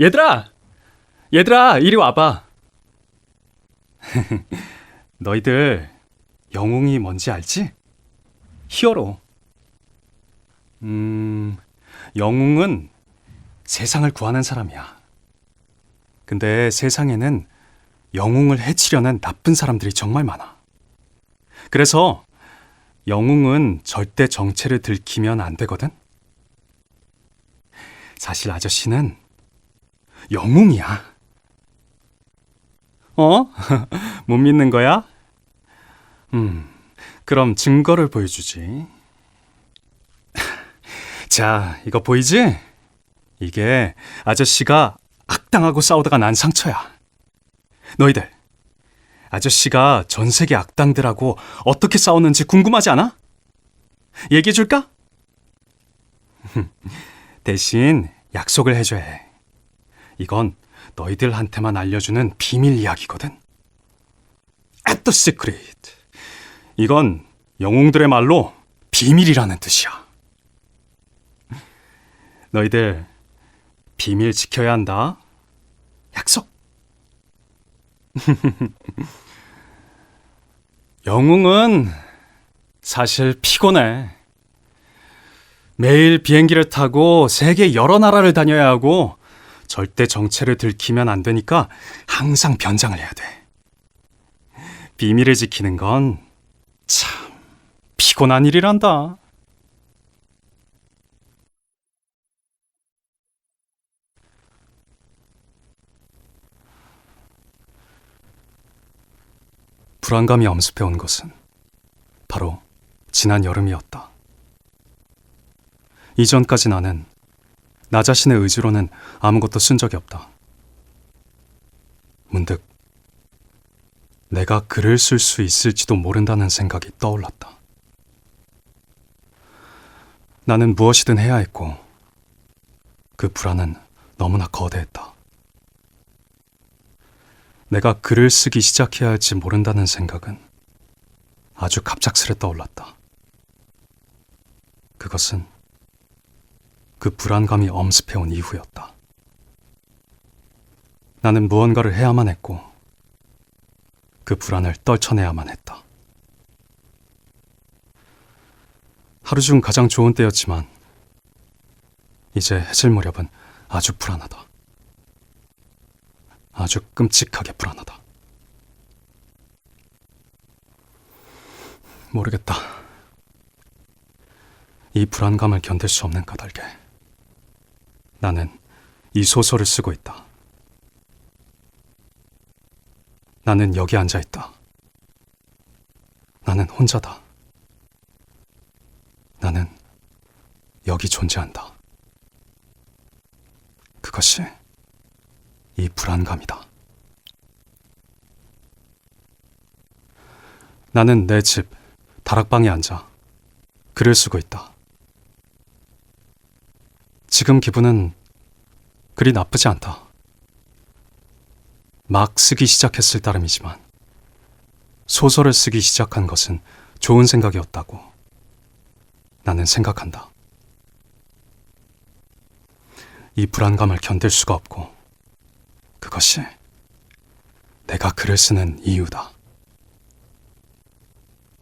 얘들아! 얘들아, 이리 와봐. 너희들 영웅이 뭔지 알지? 히어로. 음, 영웅은 세상을 구하는 사람이야. 근데 세상에는 영웅을 해치려는 나쁜 사람들이 정말 많아. 그래서 영웅은 절대 정체를 들키면 안 되거든? 사실 아저씨는 영웅이야. 어? 못 믿는 거야? 음, 그럼 증거를 보여주지. 자, 이거 보이지? 이게 아저씨가 악당하고 싸우다가 난 상처야. 너희들, 아저씨가 전 세계 악당들하고 어떻게 싸웠는지 궁금하지 않아? 얘기해 줄까? 대신 약속을 해줘야 해. 이건 너희들한테만 알려주는 비밀 이야기거든. The secret. 이건 영웅들의 말로 비밀이라는 뜻이야. 너희들 비밀 지켜야 한다. 약속. 영웅은 사실 피곤해. 매일 비행기를 타고 세계 여러 나라를 다녀야 하고 절대 정체를 들키면 안 되니까 항상 변장을 해야 돼. 비밀을 지키는 건 참 피곤한 일이란다. 불안감이 엄습해 온 것은 바로 지난 여름이었다. 이전까지 나는 나 자신의 의지로는 아무것도 쓴 적이 없다. 문득 내가 글을 쓸 수 있을지도 모른다는 생각이 떠올랐다. 나는 무엇이든 해야 했고 그 불안은 너무나 거대했다. 내가 글을 쓰기 시작해야 할지 모른다는 생각은 아주 갑작스레 떠올랐다. 그것은 그 불안감이 엄습해온 이후였다. 나는 무언가를 해야만 했고 그 불안을 떨쳐내야만 했다. 하루 중 가장 좋은 때였지만 이제 해질 무렵은 아주 불안하다. 아주 끔찍하게 불안하다. 모르겠다. 이 불안감을 견딜 수 없는 까닭에 나는 이 소설을 쓰고 있다. 나는 여기 앉아 있다. 나는 혼자다. 나는 여기 존재한다. 그것이 이 불안감이다. 나는 내 집 다락방에 앉아 글을 쓰고 있다. 지금 기분은 그리 나쁘지 않다. 막 쓰기 시작했을 따름이지만 소설을 쓰기 시작한 것은 좋은 생각이었다고 나는 생각한다. 이 불안감을 견딜 수가 없고 그것이 내가 글을 쓰는 이유다.